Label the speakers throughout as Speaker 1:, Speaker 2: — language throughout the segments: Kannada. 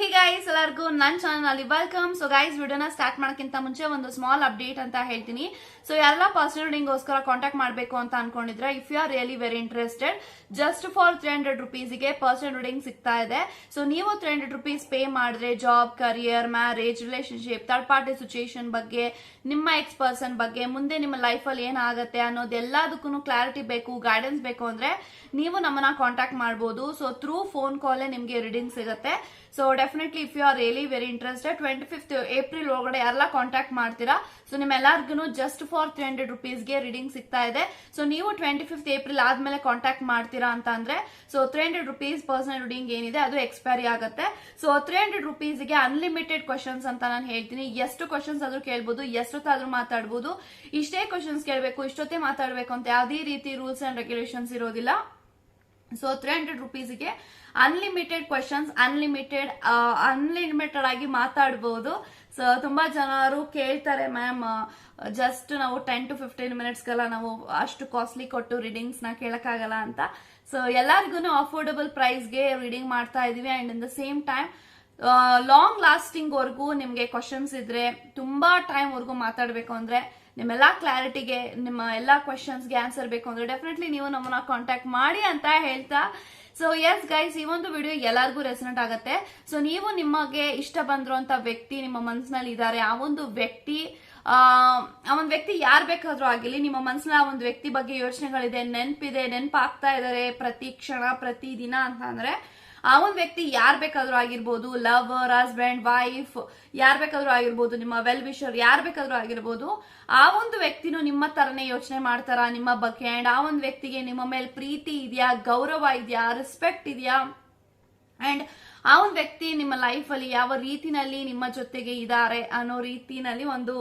Speaker 1: ಹೇ ಗೈಸ್ ಎಲ್ಲರಿಗೂ ನನ್ನ ಚಾನಲ್ ವೆಲ್ಕಮ್ ಸೊ ಗೈಸ್ ವಿಡಿಯೋನ ಸ್ಟಾರ್ಟ್ ಮಾಡೋಕ್ಕಿಂತ ಮುಂಚೆ ಒಂದು ಸ್ಮಾಲ್ ಅಪ್ಡೇಟ್ ಅಂತ ಹೇಳ್ತೀನಿ. ಸೊ ಎಲ್ಲ ಪರ್ಸನಲ್ ರೀಡಿಂಗ್ಗೋಸ್ಕರ ಕಾಂಟ್ಯಾಕ್ಟ್ ಮಾಡಬೇಕು ಅಂತ ಅನ್ಕೊಂಡಿದ್ರೆ if you are really very interested just for three hundred ರುಪೀಸ್ಗೆ personal reading ಸಿಗ್ತಾ ಇದೆ. ಸೊ ನೀವು ತ್ರೀ ಹಂಡ್ರೆಡ್ ರುಪೀಸ್ ಪೇ ಮಾಡಿದ್ರೆ job career marriage relationship third party situation ಬಗ್ಗೆ ನಿಮ್ಮ ಎಕ್ಸ್ ಪರ್ಸನ್ ಬಗ್ಗೆ, ಮುಂದೆ ನಿಮ್ಮ ಲೈಫಲ್ಲಿ ಏನಾಗುತ್ತೆ ಅನ್ನೋದೆಲ್ಲದಕ್ಕೂ ಕ್ಲಾರಿಟಿ ಬೇಕು ಗೈಡೆನ್ಸ್ ಬೇಕು ಅಂದ್ರೆ ನೀವು ನಮ್ಮನ್ನ ಕಾಂಟ್ಯಾಕ್ಟ್ ಮಾಡ್ಬೋದು. ಸೊ ಥ್ರೂ ಫೋನ್ ಕಾಲೇ ನಿಮಗೆ ರೀಡಿಂಗ್ ಸಿಗುತ್ತೆ. So definitely if you are really very interested twenty fifth April ಒಳಗಡೆ ಎಲ್ಲ ಕಾಂಟ್ಯಾಕ್ಟ್ ಮಾಡ್ತೀರಾ ಸೊ ನಿಮ್ಮೆಲ್ಲರಿಗೂ ಜಸ್ಟ್ ಫಾರ್ ತ್ರೀ ಹಂಡ್ರೆಡ್ ರುಪೀಸ್ಗೆ ರೀಡಿಂಗ್ ಸಿಗ್ತಾ ಇದೆ. ಸೊ ನೀವು ಟ್ವೆಂಟಿ ಫಿಫ್ತ್ ಏಪ್ರಿಲ್ ಆದ್ಮೇಲೆ ಕಾಂಟ್ಯಾಕ್ಟ್ ಮಾಡ್ತೀರಾ ಅಂತ ಅಂದ್ರೆ so three hundred rupees personal reading ಏನಿದೆ ಅದು ಎಕ್ಸ್ಪೈರಿ ಆಗುತ್ತೆ. ಸೊ ತ್ರೀ ಹಂಡ್ರೆಡ್ ರುಪೀಸ್ಗೆ ಅನ್ಲಿಮಿಟೆಡ್ ಕ್ವಶನ್ಸ್ ಅಂತ ನಾನು ಹೇಳ್ತೀನಿ. ಎಷ್ಟು ಕ್ವಶನ್ಸ್ ಆದ್ರೂ ಕೇಳ್ಬೋದು ಎಷ್ಟೊತ್ತಾದ್ರೂ ಮಾತಾಡ್ಬೋದು. ಇಷ್ಟೇ ಕ್ವಶನ್ಸ್ ಕೇಳಬೇಕು, ಇಷ್ಟೊತ್ತೇ ಮಾತಾಡಬೇಕು ಅಂತ ಯಾವುದೇ ರೀತಿ ರೂಲ್ಸ್ ಅಂಡ್ ರೆಗ್ಯುಲೇಷನ್ಸ್ ಇರೋದಿಲ್ಲ. ಸೊ ತ್ರೀ ಹಂಡ್ರೆಡ್ ರುಪೀಸ್ಗೆ ಅನ್ಲಿಮಿಟೆಡ್ ಕ್ವಶನ್ಸ್ ಅನ್ಲಿಮಿಟೆಡ್ ಅನ್ಲಿಮಿಟೆಡ್ ಆಗಿ ಮಾತಾಡ್ಬೋದು. ಸೊ ತುಂಬಾ ಜನರು ಕೇಳ್ತಾರೆ ಮ್ಯಾಮ್ ಜಸ್ಟ್ ನಾವು ಟೆನ್ ಟು ಫಿಫ್ಟೀನ್ ಮಿನಿಟ್ಸ್ಗೆಲ್ಲ ನಾವು ಅಷ್ಟು ಕಾಸ್ಟ್ಲಿ ಕೊಟ್ಟು ರೀಡಿಂಗ್ಸ್ನ ಕೇಳಕ್ಕಾಗಲ್ಲ ಅಂತ. ಸೊ ಎಲ್ಲರಿಗೂ ಅಫೋರ್ಡಬಲ್ ಪ್ರೈಸ್ಗೆ ರೀಡಿಂಗ್ ಮಾಡ್ತಾ ಇದೀವಿ. And in the same time long lasting ವರ್ಗೂ ನಿಮ್ಗೆ ಕ್ವಶನ್ಸ್ ಇದ್ರೆ ತುಂಬಾ ಟೈಮ್ ವರೆಗೂ ಮಾತಾಡಬೇಕು ಅಂದ್ರೆ ನಿಮ್ಮೆಲ್ಲ ಕ್ಲಾರಿಟಿಗೆ ನಿಮ್ಮ ಎಲ್ಲಾ ಕ್ವಶನ್ಸ್ಗೆ ಆನ್ಸರ್ ಬೇಕು ಅಂದ್ರೆ ಡೆಫಿನೆಟ್ಲಿ ನೀವು ನಮ್ಮನ್ನ ಕಾಂಟ್ಯಾಕ್ಟ್ ಮಾಡಿ ಅಂತ ಹೇಳ್ತಾ. ಸೊ ಎಸ್ ಗೈಸ್ ಈ ಒಂದು ವಿಡಿಯೋ ಎಲ್ಲರಿಗೂ ರೆಸನೆಂಟ್ ಆಗುತ್ತೆ. ಸೊ ನೀವು ನಿಮಗೆ ಇಷ್ಟ ಬಂದಿರುವಂತ ವ್ಯಕ್ತಿ ನಿಮ್ಮ ಮನಸ್ಸಿನಲ್ಲಿ ಇದ್ದಾರೆ ಆ ಒಂದು ವ್ಯಕ್ತಿ, ಆ ಆ ಒಂದು ವ್ಯಕ್ತಿ ಯಾರು ಬೇಕಾದ್ರೂ ಆಗಿರ್ಲಿ, ನಿಮ್ಮ ಮನಸ್ಸಿನ ಆ ಒಂದು ವ್ಯಕ್ತಿ ಬಗ್ಗೆ ಯೋಚನೆಗಳಿದೆ, ನೆನಪಿದೆ, ನೆನಪಾಗ್ತಾ ಇದ್ದಾರೆ ಪ್ರತಿ ಕ್ಷಣ, ಪ್ರತಿ ದಿನ ಅಂತ ಅಂದ್ರೆ ಆ ಒಂದು ವ್ಯಕ್ತಿ ಯಾರು ಬೇಕಾದ್ರೂ ಆಗಿರ್ಬೋದು ಲವರ್ ಹಸ್ಬೆಂಡ್ ವೈಫ್ ಯಾರು ಬೇಕಾದ್ರೂ ಆಗಿರ್ಬೋದು, ನಿಮ್ಮ ವೆಲ್ ವಿಶರ್ ಯಾರು ಬೇಕಾದ್ರೂ ಆಗಿರ್ಬೋದು, ಆ ಒಂದು ವ್ಯಕ್ತಿನೂ ನಿಮ್ಮ ತರನೇ ಯೋಚನೆ ಮಾಡ್ತಾರ, ನಿಮ್ಮ ಬಗ್ಗೆ? ಅಂಡ್ ಆ ಒಂದು ವ್ಯಕ್ತಿಗೆ ನಿಮ್ಮ ಮೇಲೆ ಪ್ರೀತಿ ಇದೆಯಾ, ಗೌರವ ಇದೆಯಾ ರೆಸ್ಪೆಕ್ಟ್ ಇದೆಯಾ? ಅಂಡ್ ಆ ಒಂದು ವ್ಯಕ್ತಿ ನಿಮ್ಮ ಲೈಫ್ ಅಲ್ಲಿ ಯಾವ ರೀತಿನಲ್ಲಿ ನಿಮ್ಮ ಜೊತೆಗೆ ಇದ್ದಾರೆ ಅನ್ನೋ ರೀತಿನಲ್ಲಿ ಒಂದು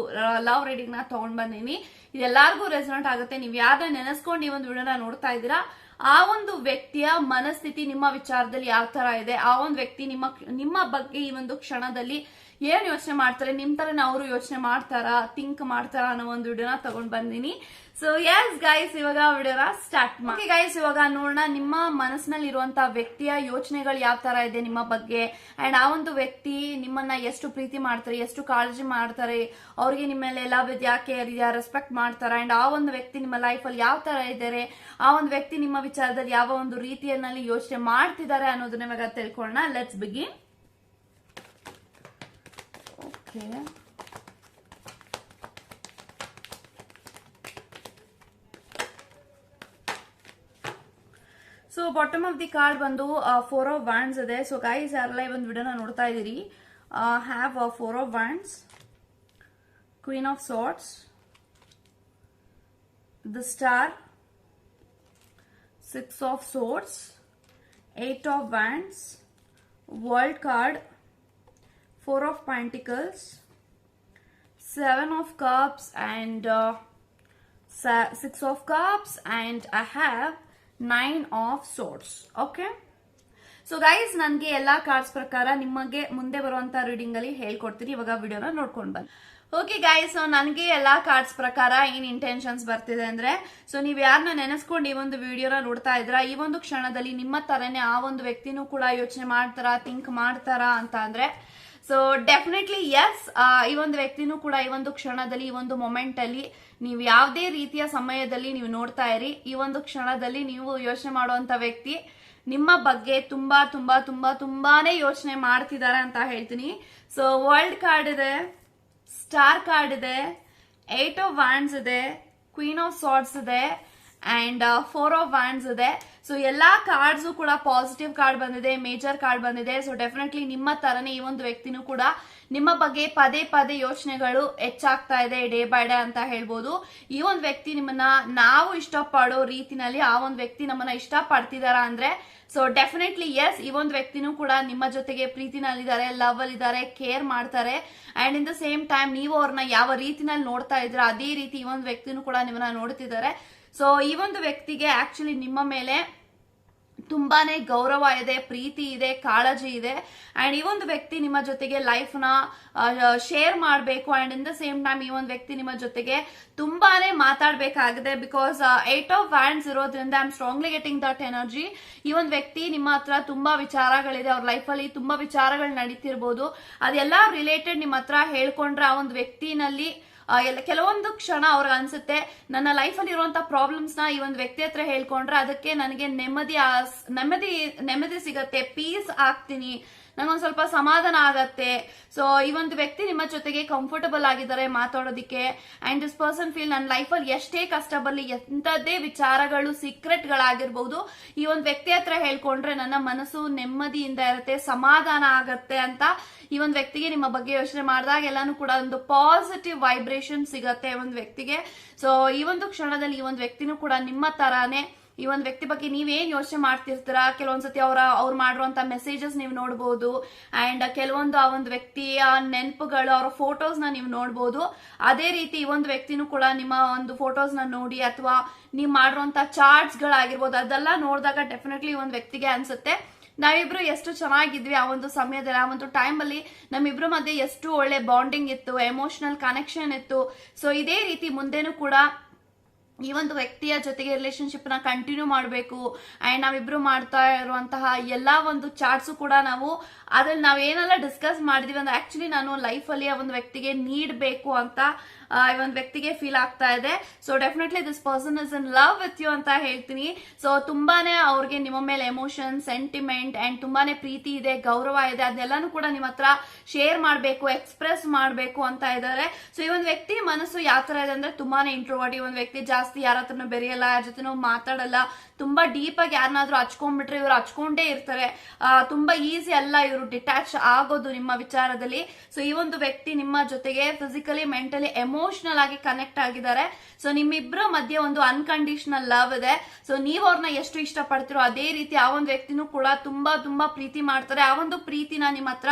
Speaker 1: ಲವ್ ರೀಡಿಂಗ್ನ ತಗೊಂಡ್ ಬಂದೀನಿ. ಇದೆಲ್ಲರಿಗೂ ರೆಸನೆಂಟ್ ಆಗುತ್ತೆ. ನೀವು ಯಾರನ್ನ ನೆನೆಸ್ಕೊಂಡು ಈ ಒಂದು ವಿಡಿಯೋನ ನೋಡ್ತಾ ಇದ್ದೀರಾ? ಆ ಒಂದು ವ್ಯಕ್ತಿಯ ಮನಸ್ಥಿತಿ ನಿಮ್ಮ ವಿಚಾರದಲ್ಲಿ ಯಾವ ತರ ಇದೆ? ಆ ಒಂದು ವ್ಯಕ್ತಿ ನಿಮ್ಮ ನಿಮ್ಮ ಬಗ್ಗೆ ಈ ಒಂದು ಕ್ಷಣದಲ್ಲಿ ಏನ್ ಯೋಚನೆ ಮಾಡ್ತಾರೆ? ನಿಮ್ ತರನೇ ಅವರು ಯೋಚನೆ ಮಾಡ್ತಾರಾ ಥಿಂಕ್ ಮಾಡ್ತಾರಾ ಅನ್ನೋ ಒಂದು ವಿಡಿಯೋನ ತಗೊಂಡ್ ಬಂದಿನಿ. ಸೊ ಎಸ್ ಗೈಸ್ ಇವಾಗ ವಿಡಿಯೋನ ಸ್ಟಾರ್ಟ್ ಮಾಡಿ ಗೈಸ್ ಇವಾಗ ನೋಡೋಣ ನಿಮ್ಮ ಮನಸ್ಸಿನಲ್ಲಿ ಇರುವಂತ ವ್ಯಕ್ತಿಯ ಯೋಚನೆಗಳು ಯಾವ ತರ ಇದೆ ನಿಮ್ಮ ಬಗ್ಗೆ. ಅಂಡ್ ಆ ಒಂದು ವ್ಯಕ್ತಿ ನಿಮ್ಮನ್ನ ಎಷ್ಟು ಪ್ರೀತಿ ಮಾಡ್ತಾರೆ, ಎಷ್ಟು ಕಾಳಜಿ ಮಾಡ್ತಾರೆ, ಅವ್ರಿಗೆ ನಿಮ್ಮ ಮೇಲೆ ಎಲ್ಲ ವಿಧ ಕೇರ್ ಇದೆಯಾ ರೆಸ್ಪೆಕ್ಟ್ ಮಾಡ್ತಾರ? ಅಂಡ್ ಆ ಒಂದು ವ್ಯಕ್ತಿ ನಿಮ್ಮ ಲೈಫ್ ಅಲ್ಲಿ ಯಾವ ತರ ಇದ್ದಾರೆ, ಆ ಒಂದು ವ್ಯಕ್ತಿ ನಿಮ್ಮ ವಿಚಾರದಲ್ಲಿ ಯಾವ ಒಂದು ರೀತಿಯಲ್ಲಿ ಯೋಚನೆ ಮಾಡ್ತಿದ್ದಾರೆ ಅನ್ನೋದನ್ನ ಇವಾಗ ತಿಳ್ಕೊಳ್ಳೋಣ. Let's begin okay bottom of the card ಬಂದು ಫೋರ್ ಆಫ್ ವ್ಯಾಂಡ್ಸ್ ಇದೆ. ಸೊ ಗೈಸ್ ಯಾರೆಲ್ಲ ಈ ಒಂದು ವಿಡಿಯೋನ ನೋಡ್ತಾ ಇದ್ದೀರಿ? Have four of wands queen of swords the star six of swords eight of wands world card four of pentacles seven of cups and uh, sa- six of cups and i have nine of swords okay so guys ನನಗೆ ಎಲ್ಲಾ ಕಾರ್ಡ್ಸ್ ಪ್ರಕಾರ ನಿಮಗೆ ಮುಂದೆ ಬರುವಂತ ರೀಡಿಂಗ್ ಅಲ್ಲಿ ಹೇಳ್ಕೊಡ್ತೀನಿ. ಇವಾಗ ವಿಡಿಯೋನ ನೋಡ್ಕೊಂಡು ಬನ್ನಿ. ಓಕೆ ಗೈಸ್ ಸೊ ನನಗೆ ಎಲ್ಲಾ ಕಾರ್ಡ್ಸ್ ಪ್ರಕಾರ ಏನ್ ಇಂಟೆನ್ಷನ್ಸ್ ಬರ್ತಿದೆ ಅಂದ್ರೆ ಸೊ ನೀವು ಯಾರನ್ನ ನೆನೆಸ್ಕೊಂಡು ಈ ಒಂದು ವಿಡಿಯೋನ ನೋಡ್ತಾ ಇದ್ರ ಈ ಒಂದು ಕ್ಷಣದಲ್ಲಿ ನಿಮ್ಮ ತರನೇ ಆ ಒಂದು ವ್ಯಕ್ತಿನೂ ಕೂಡ ಯೋಚನೆ ಮಾಡ್ತಾರಾ ಥಿಂಕ್ ಮಾಡ್ತಾರಾ ಅಂತ ಅಂದ್ರೆ ಸೊ ಡೆಫಿನೆಟ್ಲಿ ಎಸ್ ಈ ಒಂದು ವ್ಯಕ್ತಿನೂ ಕೂಡ ಈ ಒಂದು ಕ್ಷಣದಲ್ಲಿ, ಈ ಒಂದು ಮೊಮೆಂಟ್ ಅಲ್ಲಿ ನೀವು ಯಾವುದೇ ರೀತಿಯ ಸಮಯದಲ್ಲಿ ನೀವು ನೋಡ್ತಾ ಇರಿ, ಈ ಒಂದು ಕ್ಷಣದಲ್ಲಿ ನೀವು ಯೋಚನೆ ಮಾಡುವಂತ ವ್ಯಕ್ತಿ ನಿಮ್ಮ ಬಗ್ಗೆ ತುಂಬಾ ತುಂಬಾ ತುಂಬಾ, ತುಂಬಾನೇ ಯೋಚನೆ ಮಾಡ್ತಿದ್ದಾರೆ ಅಂತ ಹೇಳ್ತೀನಿ. ಸೊ ವರ್ಲ್ಡ್ ಕಾರ್ಡ್ ಇದೆ ಸ್ಟಾರ್ ಕಾರ್ಡ್ ಇದೆ ಏಟ್ ಆಫ್ ವ್ಯಾಂಡ್ಸ್ ಇದೆ ಕ್ವೀನ್ ಆಫ್ ಸಾಟ್ಸ್ ಇದೆ ಅಂಡ್ ಫೋರ್ ಆಫ್ ವ್ಯಾಂಡ್ಸ್ ಇದೆ ಸೊ ಎಲ್ಲಾ ಕಾರ್ಡ್ಸ್ ಕೂಡ ಪಾಸಿಟಿವ್ ಕಾರ್ಡ್ ಬಂದಿದೆ ಮೇಜರ್ ಕಾರ್ಡ್ ಬಂದಿದೆ. ಸೊ ಡೆಫಿನೆಟ್ಲಿ ನಿಮ್ಮ ತರನೇ ಈ ಒಂದು ವ್ಯಕ್ತಿನೂ ಕೂಡ ನಿಮ್ಮ ಬಗ್ಗೆ ಪದೇ ಪದೇ ಯೋಚನೆಗಳು ಹೆಚ್ಚಾಗ್ತಾ ಇದೆ ಡೇ ಬೈ ಡೇ ಅಂತ ಹೇಳ್ಬೋದು. ಈ ಒಂದು ವ್ಯಕ್ತಿ ನಿಮ್ಮನ್ನ ನಾವು ಇಷ್ಟಪಡೋ ರೀತಿನಲ್ಲಿ ಆ ಒಂದು ವ್ಯಕ್ತಿ ನಮ್ಮನ್ನ ಇಷ್ಟ ಪಡ್ತಿದಾರ ಅಂದ್ರೆ ಸೊ ಡೆಫಿನೆಟ್ಲಿ ಎಸ್ ಈ ಒಂದು ವ್ಯಕ್ತಿನೂ ಕೂಡ ನಿಮ್ಮ ಜೊತೆಗೆ ಪ್ರೀತಿನಲ್ಲಿದ್ದಾರೆ ಲವ್ ಅಲ್ಲಿ ಇದ್ದಾರೆ ಕೇರ್ ಮಾಡ್ತಾರೆ. And in the same time ನೀವು ಅವ್ರನ್ನ ಯಾವ ರೀತಿನಲ್ಲಿ ನೋಡ್ತಾ ಇದ್ರ ಅದೇ ರೀತಿ ಈ ಒಂದು ವ್ಯಕ್ತಿನೂ ಕೂಡ ನಿಮ್ಮನ್ನ ನೋಡ್ತಿದ್ದಾರೆ. ಸೊ ಈ ಒಂದು ವ್ಯಕ್ತಿಗೆ ಆಕ್ಚುಲಿ ನಿಮ್ಮ ಮೇಲೆ ತುಂಬಾನೇ ಗೌರವ ಇದೆ, ಪ್ರೀತಿ ಇದೆ, ಕಾಳಜಿ ಇದೆ. ಅಂಡ್ ಈ ಒಂದು ವ್ಯಕ್ತಿ ನಿಮ್ಮ ಜೊತೆಗೆ ಲೈಫ್ನ ಶೇರ್ ಮಾಡಬೇಕು. And in the same time ಈ ಒಂದು ವ್ಯಕ್ತಿ ನಿಮ್ಮ ಜೊತೆಗೆ ತುಂಬಾನೇ ಮಾತಾಡಬೇಕಾಗಿದೆ. ಬಿಕಾಸ್ ಏಟ್ ಆಫ್ ವ್ಯಾಂಡ್ಸ್ ಇರೋದ್ರಿಂದ I am strongly getting that energy ಈ ಒಂದು ವ್ಯಕ್ತಿ ನಿಮ್ಮ ಹತ್ರ ತುಂಬಾ ವಿಚಾರಗಳಿದೆ. ಅವ್ರ ಲೈಫಲ್ಲಿ ತುಂಬಾ ವಿಚಾರಗಳು ನಡೀತಿರ್ಬೋದು. ಅದೆಲ್ಲ ರಿಲೇಟೆಡ್ ನಿಮ್ಮ ಹತ್ರ ಹೇಳ್ಕೊಂಡ್ರೆ ಆ ಒಂದು ವ್ಯಕ್ತಿನಲ್ಲಿ ಎಲ್ಲ ಕೆಲವೊಂದು ಕ್ಷಣ ಅವ್ರಿಗೆ ಅನ್ಸುತ್ತೆ, ನನ್ನ ಲೈಫಲ್ಲಿ ಇರುವಂತ ಪ್ರಾಬ್ಲಮ್ಸ್ನ ಈ ಒಂದು ವ್ಯಕ್ತಿ ಹತ್ರ ಹೇಳ್ಕೊಂಡ್ರೆ ಅದಕ್ಕೆ ನನಗೆ ನೆಮ್ಮದಿ ನೆಮ್ಮದಿ ನೆಮ್ಮದಿ ಸಿಗತ್ತೆ ಪೀಸ್ ಆಗ್ತೀನಿ ನಂಗೊಂದ್ ಸ್ವಲ್ಪ ಸಮಾಧಾನ ಆಗತ್ತೆ. ಸೊ ಈ ಒಂದು ವ್ಯಕ್ತಿ ನಿಮ್ಮ ಜೊತೆಗೆ ಕಂಫರ್ಟಬಲ್ ಆಗಿದ್ದಾರೆ ಮಾತಾಡೋದಕ್ಕೆ. ಅಂಡ್ ದಿಸ್ ಪರ್ಸನ್ ಫೀಲ್ ನನ್ನ ಲೈಫಲ್ಲಿ ಎಷ್ಟೇ ಕಷ್ಟ ಬರಲಿ, ಎಂಥದ್ದೇ ವಿಚಾರಗಳು ಸೀಕ್ರೆಟ್ಗಳಾಗಿರ್ಬಹುದು ಈ ಒಂದು ವ್ಯಕ್ತಿ ಹತ್ರ ಹೇಳ್ಕೊಂಡ್ರೆ ನನ್ನ ಮನಸ್ಸು ನೆಮ್ಮದಿಯಿಂದ ಇರುತ್ತೆ, ಸಮಾಧಾನ ಆಗತ್ತೆ ಅಂತ ಈ ಒಂದು ವ್ಯಕ್ತಿಗೆ ನಿಮ್ಮ ಬಗ್ಗೆ ಯೋಚನೆ ಮಾಡಿದಾಗ ಎಲ್ಲಾನು ಕೂಡ ಒಂದು ಪಾಸಿಟಿವ್ ವೈಬ್ರೇಷನ್ ಸಿಗತ್ತೆ ಒಂದು ವ್ಯಕ್ತಿಗೆ. ಸೊ ಈ ಒಂದು ಕ್ಷಣದಲ್ಲಿ ಈ ಒಂದು ವ್ಯಕ್ತಿನೂ ಕೂಡ ನಿಮ್ಮ ತರಾನೇ ಈ ಒಂದು ವ್ಯಕ್ತಿ ಬಗ್ಗೆ ನೀವೇನ್ ಯೋಚನೆ ಮಾಡ್ತಿರ್ತೀರ? ಕೆಲವೊಂದ್ಸತಿ ಅವರ ಅವ್ರು ಮಾಡಿರುವಂತ ಮೆಸೇಜಸ್ ನೀವು ನೋಡಬಹುದು ಅಂಡ್ ಕೆಲವೊಂದು ಆ ಒಂದು ವ್ಯಕ್ತಿಯ ನೆನಪುಗಳು, ಅವರ ಫೋಟೋಸ್ನ ನೀವು ನೋಡಬಹುದು ಅದೇ ರೀತಿ ಈ ಒಂದು ವ್ಯಕ್ತಿನೂ ಕೂಡ ನಿಮ್ಮ ಒಂದು ಫೋಟೋಸ್ನ ನೋಡಿ ಅಥವಾ ನೀವು ಮಾಡಿರುವಂತ ಚಾರ್ಟ್ಸ್ ಗಳಾಗಿರ್ಬೋದು, ಅದೆಲ್ಲ ನೋಡಿದಾಗ ಡೆಫಿನೆಟ್ಲಿ ಒಂದು ವ್ಯಕ್ತಿಗೆ ಅನ್ಸುತ್ತೆ. ನಾವಿಬ್ರು ಎಷ್ಟು ಚೆನ್ನಾಗಿದ್ವಿ ಆ ಒಂದು ಸಮಯದಲ್ಲಿ, ಆ ಒಂದು ಟೈಮ್ ಅಲ್ಲಿ ನಮ್ಮಿಬ್ರ ಮಧ್ಯೆ ಎಷ್ಟು ಒಳ್ಳೆ ಬಾಂಡಿಂಗ್ ಇತ್ತು ಎಮೋಷನಲ್ ಕನೆಕ್ಷನ್ ಇತ್ತು. ಸೊ ಇದೇ ರೀತಿ ಮುಂದೆನೂ ಕೂಡ ಈ ಒಂದು ವ್ಯಕ್ತಿಯ ಜೊತೆಗೆ ರಿಲೇಶನ್ಶಿಪ್ನ ಕಂಟಿನ್ಯೂ ಮಾಡಬೇಕು. ಅಂಡ್ ನಾವಿಬ್ರು ಮಾಡ್ತಾ ಇರುವಂತಹ ಎಲ್ಲಾ ಒಂದು ಚಾರ್ಟ್ಸ್ ಕೂಡ ನಾವು ಅದ್ರಲ್ಲಿ ನಾವ್ ಏನೆಲ್ಲ ಡಿಸ್ಕಸ್ ಮಾಡಿದೀವಿ ಅಂದ್ರೆ ಆಕ್ಚುಲಿ ನಾನು ಲೈಫ್ ಅಲ್ಲಿ ಆ ಒಂದು ವ್ಯಕ್ತಿಗೆ ನೀಡಬೇಕು ಅಂತ ಈ ಒಂದು ವ್ಯಕ್ತಿಗೆ ಫೀಲ್ ಆಗ್ತಾ ಇದೆ. So definitely this person is in love with you ಅಂತ ಹೇಳ್ತೀನಿ. ಸೊ ತುಂಬಾನೇ ಅವ್ರಿಗೆ ನಿಮ್ಮ ಮೇಲೆ ಎಮೋಷನ್ ಸೆಂಟಿಮೆಂಟ್ ಅಂಡ್ ತುಂಬಾನೇ ಪ್ರೀತಿ ಇದೆ, ಗೌರವ ಇದೆ, ಅದೆಲ್ಲಾನು ಕೂಡ ನಿಮ್ಮ ಹತ್ರ ಶೇರ್ ಮಾಡಬೇಕು ಎಕ್ಸ್ಪ್ರೆಸ್ ಮಾಡಬೇಕು ಅಂತ ಇದ್ದಾರೆ. ಸೊ ಈ ಒಂದು ವ್ಯಕ್ತಿ ಮನಸ್ಸು ಯಾವ ತರ ಇದೆ ಅಂದ್ರೆ ತುಂಬಾನೇ ಇಂಟ್ರೋವರ್ಟ್ ಈ ಒಂದು ವ್ಯಕ್ತಿ ಜಾಸ್ತಿ ಯಾರ ಹತ್ರನು ಬೆರೆಯಲ್ಲ, ಯಾರ ಜೊತೆನೂ ಮಾತಾಡಲ್ಲ. ತುಂಬಾ ಡೀಪ್ ಆಗಿ ಯಾರನ್ನಾದ್ರೂ ಹಚ್ಕೊಂಡ್ಬಿಟ್ರೆ ಇವ್ರು ಹಚ್ಕೊಂಡೇ ಇರ್ತಾರೆ. ತುಂಬಾ ಈಸಿ ಅಲ್ಲ ಇವರು. ಡಿಟ್ಯಾಚ್ ಆಗೋದು ನಿಮ್ಮ ವಿಚಾರದಲ್ಲಿ. ಸೊ ಈ ಒಂದು ವ್ಯಕ್ತಿ ನಿಮ್ಮ ಜೊತೆಗೆ ಫಿಸಿಕಲಿ ಮೆಂಟಲಿ ಎಮೋಷನಲ್ ಆಗಿ ಕನೆಕ್ಟ್ ಆಗಿದ್ದಾರೆ. ಸೊ ನಿಮ್ಮಿಬ್ಬರ ಮಧ್ಯೆ ಒಂದು ಅನ್ಕಂಡೀಷನಲ್ ಲವ್ ಇದೆ. ಸೊ ನೀವು ಅವ್ರನ್ನ ಎಷ್ಟು ಇಷ್ಟಪಡ್ತಿರೋ ಅದೇ ರೀತಿ ಆ ಒಂದು ವ್ಯಕ್ತಿನೂ ಕೂಡ ತುಂಬಾ ತುಂಬಾ ಪ್ರೀತಿ ಮಾಡ್ತಾರೆ. ಆ ಒಂದು ಪ್ರೀತಿನ ನಿಮ್ಮ ಹತ್ರ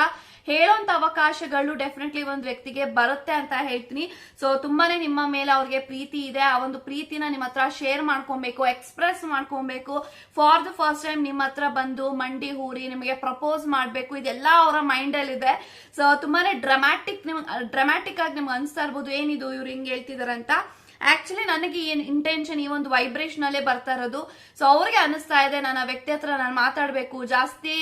Speaker 1: ಹೇಳೋಂತ ಅವಕಾಶಗಳು ಡೆಫಿನೆಟ್ಲಿ ಒಂದು ವ್ಯಕ್ತಿಗೆ ಬರುತ್ತೆ ಅಂತ ಹೇಳ್ತೀನಿ. ಸೊ ತುಂಬಾನೇ ನಿಮ್ಮ ಮೇಲೆ ಅವ್ರಿಗೆ ಪ್ರೀತಿ ಇದೆ. ಆ ಒಂದು ಪ್ರೀತಿನ ನಿಮ್ಮ ಹತ್ರ ಶೇರ್ ಮಾಡ್ಕೊಬೇಕು ಎಕ್ಸ್ಪ್ರೆಸ್ ಮಾಡ್ಕೊಬೇಕು. ಫಾರ್ ದ ಫಸ್ಟ್ ಟೈಮ್ ನಿಮ್ಮ ಹತ್ರ ಬಂದು ಮಂಡಿ ಹೂರಿ ನಿಮಗೆ ಪ್ರಪೋಸ್ ಮಾಡಬೇಕು. ಇದೆಲ್ಲ ಅವರ ಮೈಂಡ್ ಅಲ್ಲಿ ಇದೆ. ಸೊ ತುಂಬಾನೇ ಡ್ರಾಮ್ಯಾಟಿಕ್ ನಿಮ್ ಡ್ರಾಮ್ಯಾಟಿಕ್ ಆಗಿ ನಿಮ್ಗೆ ಅನ್ಸ್ತಾ ಇರ್ಬೋದು. ಏನಿದು ಇವ್ರು ಹಿಂಗೆ ಹೇಳ್ತಿದಾರೆ ಅಂತ? ಆಕ್ಚುಲಿ ನನಗೆ ಏನು ಇಂಟೆನ್ಷನ್ ಈ ಒಂದು ವೈಬ್ರೇಷನ್ ಅಲ್ಲೇ ಬರ್ತಾ ಇರೋದು. ಸೊ ಅವ್ರಿಗೆ ಅನಿಸ್ತಾ ಇದೆ, ನಾನು ಆ ವ್ಯಕ್ತಿ ಹತ್ರ ನಾನು ಮಾತಾಡಬೇಕು. ಜಾಸ್ತಿ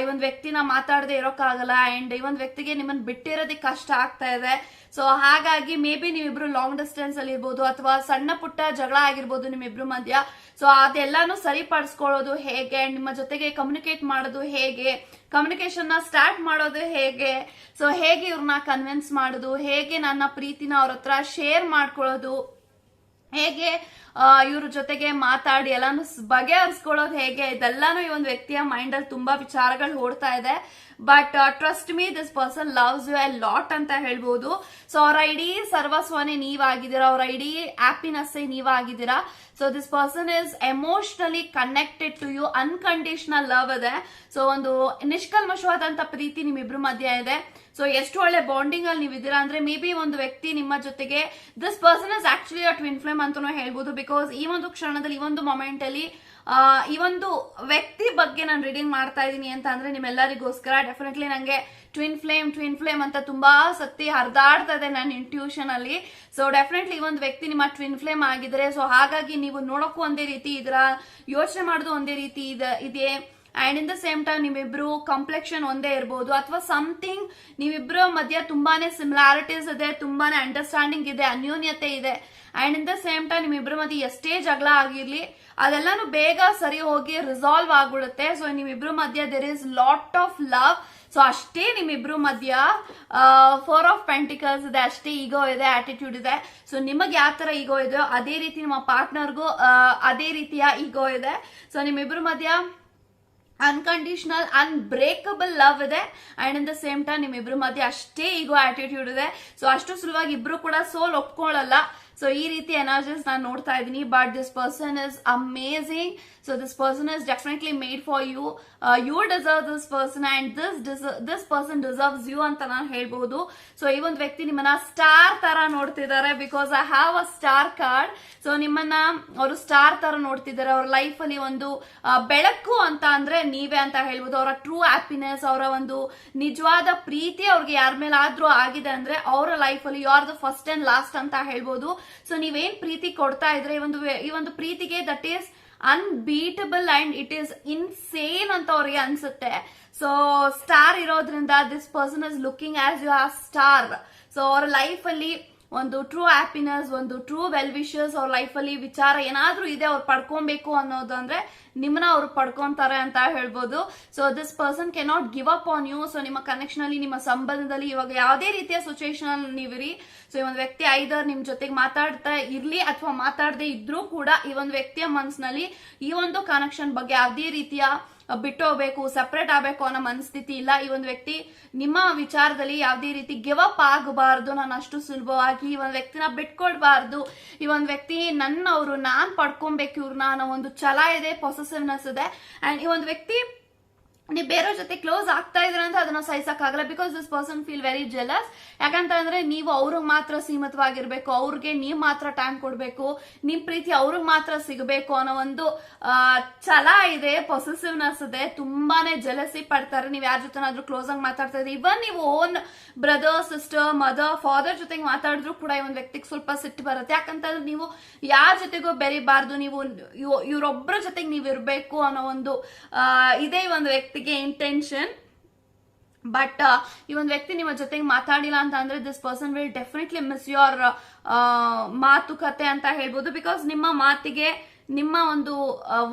Speaker 1: ಈ ಒಂದು ವ್ಯಕ್ತಿನ ಮಾತಾಡದೆ ಇರೋಕ್ಕಾಗಲ್ಲ. ಅಂಡ್ ಈ ಒಂದು ವ್ಯಕ್ತಿಗೆ ನಿಮ್ಮನ್ನು ಬಿಟ್ಟಿರೋದಕ್ಕೆ ಕಷ್ಟ ಆಗ್ತಾ ಇದೆ. ಸೊ ಹಾಗಾಗಿ ಮೇ ಬಿ ನೀವಿಬ್ರು ಲಾಂಗ್ ಡಿಸ್ಟೆನ್ಸ್ ಅಲ್ಲಿ ಇರ್ಬೋದು, ಅಥವಾ ಸಣ್ಣ ಪುಟ್ಟ ಜಗಳ ಆಗಿರ್ಬೋದು ನಿಮ್ಮಿಬ್ರು ಮಧ್ಯ. ಸೊ ಅದೆಲ್ಲಾನು ಸರಿಪಡಿಸ್ಕೊಳ್ಳೋದು ಹೇಗೆ, ನಿಮ್ಮ ಜೊತೆಗೆ ಕಮ್ಯುನಿಕೇಟ್ ಮಾಡೋದು ಹೇಗೆ ಕಮ್ಯುನಿಕೇಶನ್ನ ಸ್ಟಾರ್ಟ್ ಮಾಡೋದು ಹೇಗೆ. ಸೊ ಹೇಗೆ ಇವ್ರನ್ನ ಕನ್ವಿನ್ಸ್ ಮಾಡೋದು, ಹೇಗೆ ನನ್ನ ಪ್ರೀತಿನ ಅವ್ರ ಹತ್ರ ಶೇರ್ ಮಾಡ್ಕೊಳ್ಳೋದು. ಹೇಗೆ ಇವ್ರ ಜೊತೆಗೆ ಮಾತಾಡಿ ಎಲ್ಲಾನು ಬಗೆಹರಿಸ್ಕೊಳ್ಳೋದು ಹೇಗೆ, ಇದೆಲ್ಲಾನು ಈ ಒಂದು ವ್ಯಕ್ತಿಯ ಮೈಂಡ್ ಅಲ್ಲಿ ತುಂಬಾ ವಿಚಾರಗಳು ಓಡ್ತಾ ಇದೆ. But trust me this person loves you a lot ಅಂತ ಹೇಳ್ಬೋದು. ಸೊ ಅವ್ರ ಐಡಿ ಸರ್ವಸ್ವನೇ ನೀವಾಗಿದ್ದೀರಾ? ಅವರ ಐಡಿ happiness ನೀವಾಗಿದ್ದೀರಾ? So this person is emotionally connected to you unconditional love ಇದೆ. ಸೊ ಒಂದು ನಿಷ್ಕಲ್ಮಶವಾದಂತ ಪ್ರೀತಿ ನಿಮ್ಮಿಬ್ರು ಮಧ್ಯ ಇದೆ. ಸೊ ಎಷ್ಟು ಒಳ್ಳೆ ಬಾಂಡಿಂಗ್ ಅಲ್ಲಿ ನೀವಿದ್ದೀರಾ ಅಂದ್ರೆ ಮೇ ಬಿ ಒಂದು ವ್ಯಕ್ತಿ ನಿಮ್ಮ ಜೊತೆಗೆ this person is actually a twin flame ಅಂತಾನು ಹೇಳ್ಬೋದು. ಬಿಕಾಸ್ ಈ ಒಂದು ಕ್ಷಣದಲ್ಲಿ, ಈ ಒಂದು ಮೊಮೆಂಟ್ ಅಲ್ಲಿ ಈ ಒಂದು ವ್ಯಕ್ತಿ ಬಗ್ಗೆ ನಾನು ರೀಡಿಂಗ್ ಮಾಡ್ತಾ ಇದ್ದೀನಿ ಅಂತ ಅಂದ್ರೆ ನಿಮ್ಮೆಲ್ಲರಿಗೋಸ್ಕರ ಡೆಫಿನೆಟ್ಲಿ ನಂಗೆ ಟ್ವಿನ್ ಫ್ಲೇಮ್ ಟ್ವಿನ್ ಫ್ಲೇಮ್ ಅಂತ ತುಂಬಾ ಸತಿ ಹರಿದಾಡ್ತಾ ಇದೆ ನನ್ನ ಇಂಟ್ಯೂಷನ್ ಅಲ್ಲಿ. ಸೊ ಡೆಫಿನೆಟ್ಲಿ ಈ ಒಂದು ವ್ಯಕ್ತಿ ನಿಮ್ಮ ಟ್ವಿನ್ ಫ್ಲೇಮ್ ಆಗಿದ್ರೆ ಸೊ ಹಾಗಾಗಿ ನೀವು ನೋಡೋಕ್ಕೂ ಒಂದೇ ರೀತಿ ಇದರ, ಯೋಚನೆ ಮಾಡೋದು ಒಂದೇ ರೀತಿ ಇದೆ. And in the same time ನಿಮ್ಮಿಬ್ರು complexion ಒಂದೇ ಇರ್ಬೋದು. ಅಥವಾ ಸಮಥಿಂಗ್ ನೀವಿಬ್ರ ಮಧ್ಯ ತುಂಬಾನೇ ಸಿಮಿಲಾರಿಟೀಸ್ ಇದೆ, ತುಂಬಾನೇ ಅಂಡರ್ಸ್ಟ್ಯಾಂಡಿಂಗ್ ಇದೆ, ಅನ್ಯೋನ್ಯತೆ ಇದೆ. And in the same time ನಿಮ್ಮಿಬ್ರು ಮಧ್ಯೆ ಎಷ್ಟೇ ಜಗಳ ಆಗಿರ್ಲಿ, ಅದೆಲ್ಲಾನು ಬೇಗ ಸರಿ ಹೋಗಿ ರಿಸಾಲ್ವ್ ಆಗ್ಬಿಡುತ್ತೆ. ಸೊ ನಿಮ್ಮಿಬ್ರು ಮಧ್ಯ there is lot of love so ಅಷ್ಟೇ ನಿಮ್ಮಿಬ್ರು ಮಧ್ಯ ಫೋರ್ ಆಫ್ ಪೆಂಟಿಕಲ್ಸ್ ಇದೆ, ಅಷ್ಟೇ ಈಗೋ ಇದೆ ಆಟಿಟ್ಯೂಡ್ ಇದೆ. ಸೊ ನಿಮಗೆ ಯಾವ ತರ ಈಗೋ ಇದೆಯೋ, ಅದೇ ರೀತಿ ನಿಮ್ಮ ಪಾರ್ಟ್ನರ್ಗೂ ಅದೇ ರೀತಿಯ ಈಗೋ ಇದೆ. ಸೊ ನಿಮ್ಮಿಬ್ರು ಮಧ್ಯ ಅನ್ಕಂಡೀಷನಲ್ ಅನ್ಬ್ರೇಕಬಲ್ ಲವ್ ಇದೆ. And in the same time ನಿಮ್ಮಿಬ್ರು ಮಧ್ಯೆ ಅಷ್ಟೇ ಈಗೋ ಆಟಿಟ್ಯೂಡ್ ಇದೆ. ಸೊ ಅಷ್ಟು ಸುಲಭವಾಗಿ ಇಬ್ರು ಕೂಡ ಸೋಲ್ ಒಪ್ಕೊಳ್ಳಲ್ಲ. ಸೊ ಈ ರೀತಿ ಎನರ್ಜಿಸ್ ನಾನು ನೋಡ್ತಾ ಇದ್ದೀನಿ but this person is amazing so this person is definitely made for you you deserve this person and this this person deserves you ಅಂತ ನಾನು ಹೇಳ್ಬಹುದು ಸೊ ಈ ಒಂದು ವ್ಯಕ್ತಿ ನಿಮ್ಮನ್ನ ಸ್ಟಾರ್ ತರ ನೋಡ್ತಿದ್ದಾರೆ because I have a star card so ನಿಮ್ಮನ್ನ ಅವರು ಸ್ಟಾರ್ ತರ ನೋಡ್ತಿದ್ದಾರೆ. ಅವ್ರ ಲೈಫ್ ಅಲ್ಲಿ ಒಂದು ಬೆಳಕು ಅಂತ ಅಂದ್ರೆ ನೀವೇ ಅಂತ ಹೇಳ್ಬೋದು. ಅವರ ಟ್ರೂ ಹ್ಯಾಪಿನೆಸ್ ಅವರ ಒಂದು ನಿಜವಾದ ಪ್ರೀತಿ ಅವ್ರಿಗೆ ಯಾರ ಮೇಲೆ ಆದ್ರೂ ಆಗಿದೆ ಅಂದ್ರೆ ಅವರ ಲೈಫ್ ಅಲ್ಲಿ you are the first and last ಅಂತ ಹೇಳ್ಬೋದು. ಸೊ ನೀವೇನ್ ಪ್ರೀತಿ ಕೊಡ್ತಾ ಇದ್ರೆ ಈ ಒಂದು ಈ ಒಂದು ಪ್ರೀತಿಗೆ that is unbeatable and it is insane ಅಂತ ಅವ್ರಿಗೆ ಅನ್ಸುತ್ತೆ. ಸೊ ಸ್ಟಾರ್ ಇರೋದ್ರಿಂದ this person is looking as you are star so ಅವ್ರ ಲೈಫ್ ಅಲ್ಲಿ ಒಂದು ಟ್ರೂ ಹ್ಯಾಪಿನೆಸ್ ಒಂದು ಟ್ರೂ ವೆಲ್ ವಿಶಸ್ ಅವ್ರ ಲೈಫಲ್ಲಿ ವಿಚಾರ ಏನಾದರೂ ಇದೆ ಅವ್ರು ಪಡ್ಕೊಬೇಕು ಅನ್ನೋದು ಅಂದ್ರೆ ನಿಮ್ಮನ್ನ ಅವ್ರು ಪಡ್ಕೊಂತಾರೆ ಅಂತ ಹೇಳ್ಬೋದು. So this person cannot give up on you so ನಿಮ್ಮ ಕನೆಕ್ಷನ್ ಅಲ್ಲಿ, ನಿಮ್ಮ ಸಂಬಂಧದಲ್ಲಿ ಇವಾಗ ಯಾವುದೇ ರೀತಿಯ ಸಿಚುವೇಶನ್ ಅಲ್ಲಿ ನೀವಿರಿ. ಸೊ ಈ ಒಂದು ವ್ಯಕ್ತಿ ಐದರ್ ನಿಮ್ ಜೊತೆಗೆ ಮಾತಾಡ್ತಾ ಇರ್ಲಿ ಅಥವಾ ಮಾತಾಡದೆ ಇದ್ರೂ ಕೂಡ ಈ ಒಂದು ವ್ಯಕ್ತಿಯ ಮನಸ್ಸಿನಲ್ಲಿ ಈ ಒಂದು ಕನೆಕ್ಷನ್ ಬಗ್ಗೆ ಯಾವುದೇ ರೀತಿಯ ಬಿಟ್ಟು ಹೋಗ್ಬೇಕು ಸಪ್ರೇಟ್ ಆಗಬೇಕು ಅನ್ನೋ ಮನಸ್ಥಿತಿ ಇಲ್ಲ. ಈ ಒಂದು ವ್ಯಕ್ತಿ ನಿಮ್ಮ ವಿಚಾರದಲ್ಲಿ ಯಾವುದೇ ರೀತಿ ಗಿವ್ ಅಪ್ ಆಗಬಾರ್ದು. ನಾನು ಅಷ್ಟು ಸುಲಭವಾಗಿ ಈ ಒಂದು ವ್ಯಕ್ತಿನ ಬಿಟ್ಕೊಡ್ಬಾರ್ದು. ಈ ಒಂದು ವ್ಯಕ್ತಿ ನನ್ನವರು, ನಾನ್ ಪಡ್ಕೊಬೇಕು ಇವ್ರನ್ನ ಅನ್ನೋ ಒಂದು ಛಲ ಇದೆ ಪೊಸೆಸಿವ್ನೆಸ್ ಇದೆ. ಅಂಡ್ ಈ ಒಂದು ವ್ಯಕ್ತಿ ನೀವು ಬೇರೆಯವ್ರ ಜೊತೆ ಕ್ಲೋಸ್ ಆಗ್ತಾ ಇದ್ರ ಅಂತ ಅದನ್ನ ಸಹಿಸಕ್ಕಾಗಲ್ಲ because this person feel very jealous ಯಾಕಂತ ಅಂದ್ರೆ ನೀವು ಅವ್ರಿಗೆ ಮಾತ್ರ ಸೀಮಿತವಾಗಿರ್ಬೇಕು, ಅವ್ರಿಗೆ ನೀವು ಮಾತ್ರ ಟೈಮ್ ಕೊಡ್ಬೇಕು, ನಿಮ್ ಪ್ರೀತಿ ಅವ್ರಿಗೆ ಮಾತ್ರ ಸಿಗಬೇಕು ಅನ್ನೋ ಒಂದು ಛಲ ಇದೆ ಪೊಸೆಸಿವ್ನೆಸ್ ಇದೆ, ತುಂಬಾನೇ ಜೆಲಸಿ ಪಡ್ತಾರೆ. ನೀವು ಯಾರ ಜೊತೆನಾದ್ರೂ ಕ್ಲೋಸ್ ಆಗಿ ಮಾತಾಡ್ತಾ ಇದ್ರೆ ಇವನ್ ನೀವು own brother sister mother father ಜೊತೆಗೆ ಮಾತಾಡಿದ್ರು ಕೂಡ ಈ ಒಂದು ವ್ಯಕ್ತಿಗೆ ಸ್ವಲ್ಪ ಸಿಟ್ಟು ಬರುತ್ತೆ. ಯಾಕಂತಂದ್ರೆ ನೀವು ಯಾರ ಜೊತೆಗೂ ಬೆರಿಬಾರ್ದು, ನೀವು ಇವ್- ಇವ್ರೊಬ್ರ ಜೊತೆಗೆ ನೀವು ಇರಬೇಕು ಅನ್ನೋ ಒಂದು ಇದೇ ಒಂದು ಒಂದು ವ್ಯಕ್ತಿಗೆ ಇಂಟೆನ್ಷನ್ ಬಟ್ ಈ ಒಂದು ವ್ಯಕ್ತಿ ನಿಮ್ಮ ಜೊತೆಗೆ ಮಾತಾಡಿಲ್ಲ ಅಂತ ಅಂದ್ರೆ this person will definitely miss your ಮಾತುಕತೆ ಅಂತ ಹೇಳ್ಬೋದು. ಬಿಕಾಸ್ ನಿಮ್ಮ ಮಾತಿಗೆ, ನಿಮ್ಮ ಒಂದು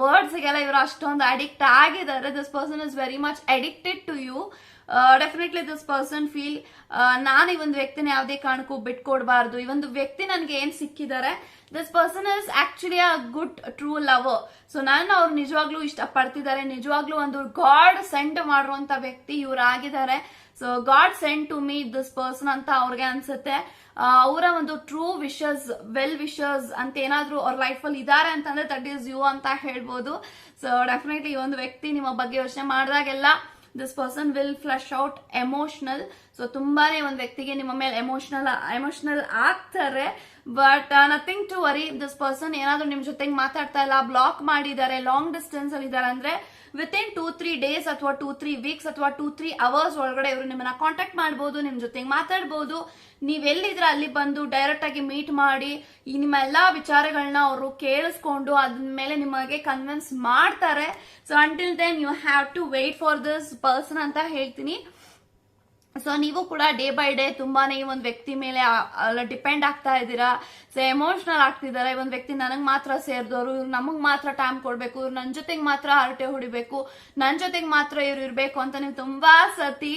Speaker 1: ವರ್ಡ್ಸ್ಗೆಲ್ಲ ಇವರು ಅಷ್ಟೊಂದು ಅಡಿಕ್ಟ್ ಆಗಿದ್ದಾರೆ. This person is very much addicted to you definitely this person feel ನಾನು ಈ ಒಂದು ವ್ಯಕ್ತಿನ ಯಾವುದೇ ಕಾರಣಕ್ಕೂ ಬಿಟ್ಕೊಡ್ಬಾರ್ದು. ಈ ಒಂದು ವ್ಯಕ್ತಿ ನನಗೆ ಏನ್ ಸಿಕ್ಕಿದ್ದಾರೆ this person is actually a good true lover so ನಾನು ಅವ್ರು ನಿಜವಾಗ್ಲೂ ಇಷ್ಟ ಪಡ್ತಿದ್ದಾರೆ ನಿಜವಾಗ್ಲೂ ಒಂದು ಗಾಡ್ ಸೆಂಡ್ ಮಾಡಿರುವಂತ ವ್ಯಕ್ತಿ ಇವ್ರು ಆಗಿದ್ದಾರೆ so God send to me this person ಅಂತ ಅವ್ರಿಗೆ ಅನ್ಸುತ್ತೆ. ಅವರ ಒಂದು ಟ್ರೂ ವಿಶಸ್ ವೆಲ್ ವಿಶಸ್ ಅಂತ ಏನಾದ್ರೂ ಅವ್ರ ಅಲ್ಲಿ ಇದ್ದಾರೆ ಅಂತಂದ್ರೆ ದಟ್ ಈಸ್ ಯು ಅಂತ ಹೇಳ್ಬೋದು. ಸೊ ಡೆಫಿನೆಟ್ಲಿ ಈ ಒಂದು ವ್ಯಕ್ತಿ ನಿಮ್ಮ ಬಗ್ಗೆ ಯೋಚನೆ ಮಾಡಿದಾಗೆಲ್ಲ this person will flush out emotional so ತುಂಬಾನೇ ಒಂದು ವ್ಯಕ್ತಿಗೆ ನಿಮ್ಮ ಮೇಲೆ ಎಮೋಷನಲ್ ಎಮೋಷನಲ್ ಆಗ್ತಾರೆ. But nothing to worry this person ಏನಾದ್ರೂ ನಿಮ್ ಜೊತೆಗೆ ಮಾತಾಡ್ತಾ ಇಲ್ಲ ಬ್ಲಾಕ್ ಮಾಡಿದ್ದಾರೆ ಲಾಂಗ್ ಡಿಸ್ಟೆನ್ಸ್ ಅಲ್ಲಿ ಇದ್ದಾರೆ ಅಂದ್ರೆ within two three days ಅಥವಾ ಟೂ ತ್ರೀ ವೀಕ್ಸ್ ಅಥವಾ ಟೂ ತ್ರೀ ಅವರ್ಸ್ ಒಳಗಡೆ ಇವರು ನಿಮ್ಮನ್ನ ಕಾಂಟ್ಯಾಕ್ಟ್ ಮಾಡ್ಬೋದು, ನಿಮ್ ಜೊತೆಗೆ ಮಾತಾಡ್ಬೋದು. ನೀವ್ ಎಲ್ಲಿದ್ರೆ ಅಲ್ಲಿ ಬಂದು ಡೈರೆಕ್ಟ್ ಆಗಿ ಮೀಟ್ ಮಾಡಿ, ಈ ನಿಮ್ಮ ಎಲ್ಲಾ ವಿಚಾರಗಳನ್ನ ಅವರು ಕೇಳಿಸ್ಕೊಂಡು ಅದ್ರ ಮೇಲೆ ನಿಮಗೆ ಕನ್ವಿನ್ಸ್ ಮಾಡ್ತಾರೆ. So until then you have to wait for this person ಅಂತ ಹೇಳ್ತೀನಿ. ಸೊ ನೀವು ಕೂಡ ಡೇ ಬೈ ಡೇ ತುಂಬಾನೇ ಈ ಒಂದು ವ್ಯಕ್ತಿ ಮೇಲೆ ಡಿಪೆಂಡ್ ಆಗ್ತಾ ಇದ್ದೀರಾ? ಸೊ ಎಮೋಷನಲ್ ಆಗ್ತಿದ್ದಾರೆ. ಈ ಒಂದು ವ್ಯಕ್ತಿ ನನಗ್ ಮಾತ್ರ ಸೇರಿದವರು ಇವ್ರು ನಮಗ್ ಮಾತ್ರ ಟೈಮ್ ಕೊಡ್ಬೇಕು, ಇವ್ರು ನನ್ನ ಜೊತೆಗೆ ಮಾತ್ರ ಹರಟೆ ಹೊಡಿಬೇಕು ನನ್ನ ಜೊತೆಗೆ ಮಾತ್ರ ಇವ್ರು ಇರ್ಬೇಕು ಅಂತ ನೀವು ತುಂಬಾ ಸತಿ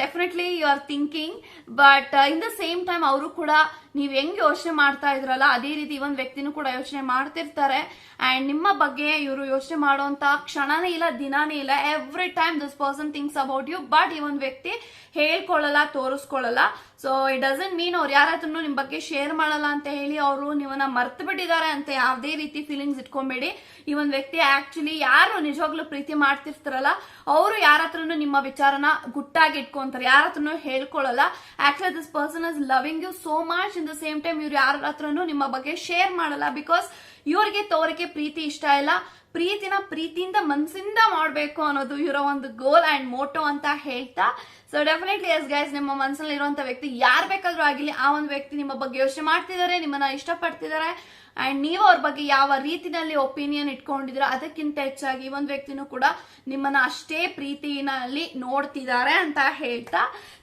Speaker 1: definitely you are thinking but in the same time ಅವರು ಕೂಡ ನೀವು ಹೆಂಗ್ ಯೋಚನೆ ಮಾಡ್ತಾ ಇದ್ರಲ್ಲ, ಅದೇ ರೀತಿ ಒಂದು ವ್ಯಕ್ತಿನೂ ಕೂಡ ಯೋಚನೆ ಮಾಡ್ತಿರ್ತಾರೆ. ಅಂಡ್ ನಿಮ್ಮ ಬಗ್ಗೆ ಇವರು ಯೋಚನೆ ಮಾಡುವಂತ ಕ್ಷಣನೇ ಇಲ್ಲ, ದಿನಾನೇ ಇಲ್ಲ. Every time this person thinks about you but ಈ ಒಂದು ವ್ಯಕ್ತಿ ಹೇಳ್ಕೊಳ್ಳಲ್ಲ, ತೋರಿಸ್ಕೊಳ್ಳಲ್ಲ. ಸೊ ಇಟ್ ಡಸಂಟ್ ಮೀನ್ ಅವ್ರು ಯಾರಾದ್ರೂ ನಿಮ್ ಬಗ್ಗೆ ಶೇರ್ ಮಾಡಲ್ಲ ಅಂತ ಹೇಳಿ ಅವರು ನೀವನ್ನ ಮರ್ತು ಬಿಟ್ಟಿದ್ದಾರೆ ಅಂತ ಯಾವುದೇ ರೀತಿ ಫೀಲಿಂಗ್ಸ್ ಇಟ್ಕೊಂಬೇಡಿ. ಈ ಒಂದು ವ್ಯಕ್ತಿ ಆಕ್ಚುಲಿ ಯಾರು ನಿಜವಾಗ್ಲೂ ಪ್ರೀತಿ ಮಾಡ್ತಿರ್ತಾರಲ್ಲ, ಅವರು ಯಾರ ಹತ್ರನು ನಿಮ್ಮ ವಿಚಾರನ ಗುಟ್ಟಾಗಿ ಇಟ್ಕೊಂತಾರೆ ಯಾರ ಹತ್ರನು ಹೇಳ್ಕೊಳ್ಳಲ್ಲ actually this person is loving you so much in the same time ಇವ್ರು ಯಾರ ಹತ್ರನು ನಿಮ್ಮ ಬಗ್ಗೆ ಶೇರ್ ಮಾಡಲ್ಲ ಬಿಕಾಸ್ ಇವ್ರಿಗೆ ತೋರಿಕೆ ಪ್ರೀತಿ ಇಷ್ಟ ಇಲ್ಲ. ಪ್ರೀತಿನ ಪ್ರೀತಿಯಿಂದ ಮನಸ್ಸಿಂದ ಮಾಡಬೇಕು ಅನ್ನೋದು ಇವರ ಒಂದು ಗೋಲ್ ಅಂಡ್ ಮೋಟೋ ಅಂತ ಹೇಳ್ತಾ ಸೊ ಡೆಫಿನೆಟ್ಲಿ ಎಸ್ ಗೈಸ್ ನಿಮ್ಮ ಮನಸ್ಸಲ್ಲಿ ಇರುವಂತ ವ್ಯಕ್ತಿ ಯಾರು ಬೇಕಾದ್ರೂ ಆಗಿಲ್ಲ ಆ ಒಂದು ವ್ಯಕ್ತಿ ನಿಮ್ಮ ಬಗ್ಗೆ ಯೋಚನೆ ಮಾಡ್ತಿದ್ದಾರೆ ನಿಮ್ಮನ್ನ ಇಷ್ಟಪಡ್ತಿದ್ದಾರೆ ಅಂಡ್ ನೀವು ಅವ್ರ ಬಗ್ಗೆ ಯಾವ ರೀತಿನಲ್ಲಿ ಒಪಿನಿಯನ್ ಇಟ್ಕೊಂಡಿದ್ದೀರಾ ಅದಕ್ಕಿಂತ ಹೆಚ್ಚಾಗಿ ಈ ಒಂದು ವ್ಯಕ್ತಿನೂ ಕೂಡ ನಿಮ್ಮನ್ನ ಅಷ್ಟೇ ಪ್ರೀತಿನಲ್ಲಿ ನೋಡ್ತಿದ್ದಾರೆ ಅಂತ ಹೇಳ್ತಾ.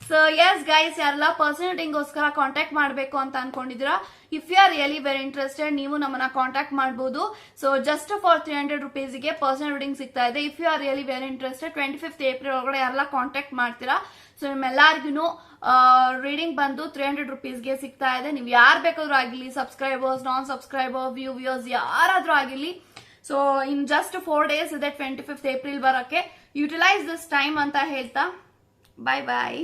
Speaker 1: ಸೊ ಎಸ್ ಗೈಸ್ ಯಾರೆಲ್ಲ ಪರ್ಸನಲ್ ಗೋಸ್ಕರ ಕಾಂಟ್ಯಾಕ್ಟ್ ಮಾಡಬೇಕು ಅಂತ ಅನ್ಕೊಂಡಿದ್ದೀರಾ if you are really very interested ನೀವು ನಮ್ಮನ್ನ ಕಾಂಟ್ಯಾಕ್ಟ್ ಮಾಡಬಹುದು so just for three hundred ರುಪೀಸ್ಗೆ personal reading ಸಿಗ್ತಾ ಇದೆ. If you are really very interested twenty fifth April ಒಳಗಡೆ ಯಾರೆಲ್ಲ ಕಾಂಟ್ಯಾಕ್ಟ್ ಮಾಡ್ತೀರಾ ಸೊ ನಿಮ್ಮೆಲ್ಲರಿಗೂ ರೀಡಿಂಗ್ ಬಂದು ತ್ರೀ ಹಂಡ್ರೆಡ್ ರುಪೀಸ್ಗೆ ಸಿಗ್ತಾ ಇದೆ. ನೀವು ಯಾರು ಬೇಕಾದ್ರೂ ಆಗಿರಲಿ subscribers non subscriber view views ಯಾರಾದ್ರೂ ಆಗಿರ್ಲಿ. So in just four days ಇದೆ ಟ್ವೆಂಟಿ ಫಿಫ್ತ್ ಏಪ್ರಿಲ್ ಬರೋಕ್ಕೆ. ಯುಟಿಲೈಸ್ ದಿಸ್ ಟೈಮ್ ಅಂತ ಹೇಳ್ತಾ. ಬಾಯ್ ಬಾಯ್